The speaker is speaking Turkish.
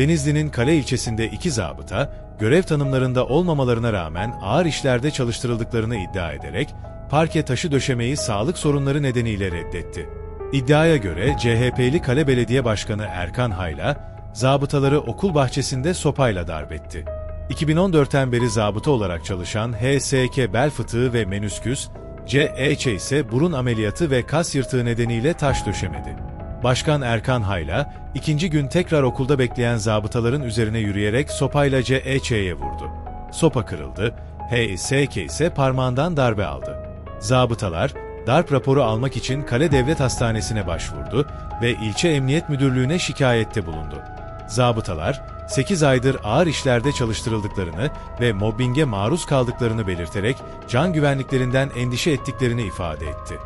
Denizli'nin Kale ilçesinde iki zabıta, görev tanımlarında olmamalarına rağmen ağır işlerde çalıştırıldıklarını iddia ederek, parke taşı döşemeyi sağlık sorunları nedeniyle reddetti. İddiaya göre CHP'li Kale Belediye Başkanı Erkan Hayla, zabıtaları okul bahçesinde sopayla darbetti. 2014'ten beri zabıta olarak çalışan HSK bel fıtığı ve menüsküs, CEÇ ise burun ameliyatı ve kas yırtığı nedeniyle taş döşemedi. Başkan Erkan Hayla, ikinci gün tekrar okulda bekleyen zabıtaların üzerine yürüyerek sopayla CEÇ'ye vurdu. Sopa kırıldı, HSK ise parmağından darbe aldı. Zabıtalar, darp raporu almak için Kale Devlet Hastanesi'ne başvurdu ve ilçe emniyet müdürlüğüne şikayette bulundu. Zabıtalar, 8 aydır ağır işlerde çalıştırıldıklarını ve mobbinge maruz kaldıklarını belirterek can güvenliklerinden endişe ettiklerini ifade etti.